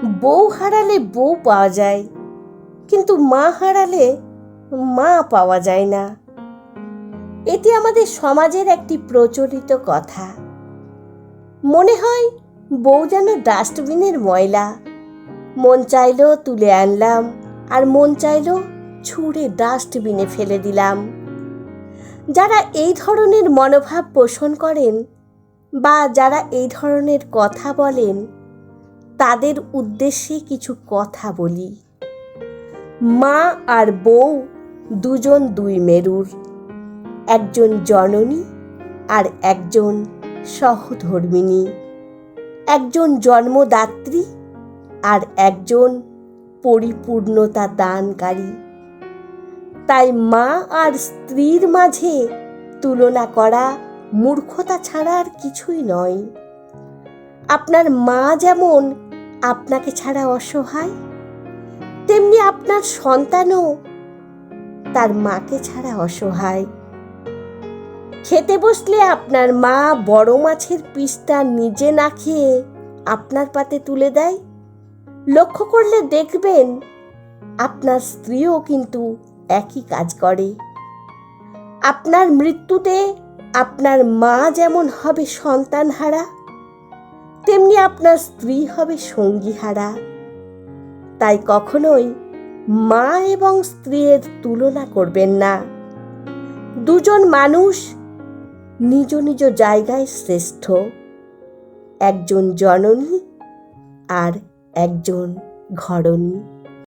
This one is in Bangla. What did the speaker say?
বউ হারালে বউ পাওয়া যায়, কিন্তু মা হারালে মা পাওয়া যায় না। এটি আমাদের সমাজের একটি প্রচলিত কথা। মনে হয় বউ যেন ডাস্টবিনের ময়লা, মন চাইলো তুলে আনলাম, আর মন চাইলো ছুঁড়ে ডাস্টবিনে ফেলে দিলাম। যারা এই ধরনের মনোভাব পোষণ করেন বা যারা এই ধরনের কথা বলেন তাদের উদ্দেশ্যে কিছু কথা বলি। মা আর বউ দুজন দুই মেরুর। একজন জননী আর একজন সহধর্মিণী একজন জন্মদাত্রী আর একজন পরিপূর্ণতা দানকারী। তাই মা আর স্ত্রীর মাঝে তুলনা করা মূর্খতা ছাড়া আর কিছুই নয়। আপনার মা যেমন আপনাকে ছাড়া অসহায়? তেমনি আপনার সন্তানও তার মাকে ছাড়া অসহায়। খেতে বসলে আপনার মা বড় মাছের পিসটা নিজে না খেয়ে আপনার পাতে তুলে দেয়। লক্ষ্য করলে দেখবেন আপনার স্ত্রীও কিন্তু একই কাজ করে। আপনার মৃত্যুতে আপনার মা যেমন হবে সন্তান হারা তেমনি আপনার স্ত্রী হবে সঙ্গীহারা। তাই কখনোই মা এবং স্ত্রীর তুলনা করবেন না। দুজন মানুষ নিজ নিজ জায়গায় শ্রেষ্ঠ। একজন জননী আর একজন ঘরণী।